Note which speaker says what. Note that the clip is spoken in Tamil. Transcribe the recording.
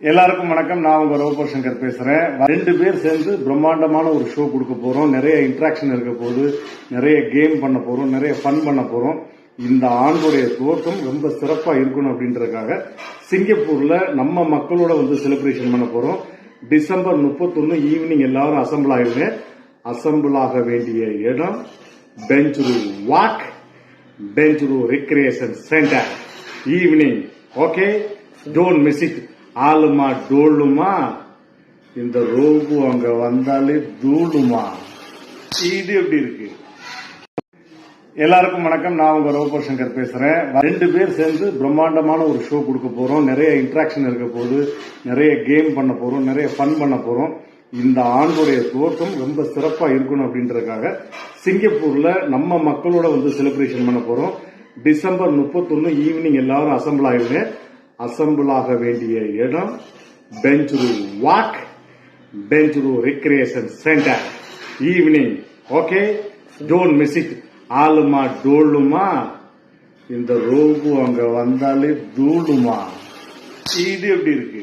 Speaker 1: எல்லாருக்கும் வணக்கம். நான் உங்க ரோபோ சங்கர் பேசுறேன். ரெண்டு பேர் சேர்ந்து பிரம்மாண்டமான ஒரு ஷோ கொடுக்க போறோம். நிறைய இன்ட்ராக்ஷன் இருக்க போகுது. நிறைய கேம் பண்ண போறோம். நிறைய ஃபன் பண்ண போறோம். இந்த ஆண்டுடைய துவக்கம் ரொம்ப சிறப்பா இருக்கணும் அப்படின்றதுக்காக சிங்கப்பூர்ல நம்ம மக்களோட வந்து செலிப்ரேஷன் பண்ண போறோம். டிசம்பர் முப்பத்தொன்னு ஈவினிங் எல்லாரும் அசம்பிள் ஆகிடுங்க அசம்பிள் ஆக வேண்டிய இடம் Bengaluru walk Bengaluru recreation center evening okay don't miss it ஆளுமா டோலுமா இந்த ரோபு அங்க வந்தாலே தூளுமா இது எப்படி இருக்கு? எல்லாருக்கும் வணக்கம். நான் உங்க ரோபோ சங்கர் பேசுறேன். ரெண்டு பேர் சேர்ந்து பிரம்மாண்டமான ஒரு ஷோ கொடுக்க போறோம். நிறைய இன்ட்ராக்ஷன் இருக்க போகுது. நிறைய கேம் பண்ண போறோம். நிறைய ஃபன் பண்ண போறோம். இந்த ஆண்டுடைய துவக்கம் ரொம்ப சிறப்பா இருக்கணும் அப்படின்றதுக்காக சிங்கப்பூர்ல நம்ம மக்களோட வந்து செலிப்ரேஷன் பண்ண போறோம். டிசம்பர் முப்பத்தொன்னு ஈவினிங் எல்லாரும் அசம்பிள் ஆகிடுங்க அசம்பிள் ஆக வேண்டிய இடம் Bengaluru walk Bengaluru recreation center evening okay don't miss it ஆளுமா டோலுமா இந்த ரோபு அங்க வந்தாலே தூளுமா? இது எப்படி இருக்கு?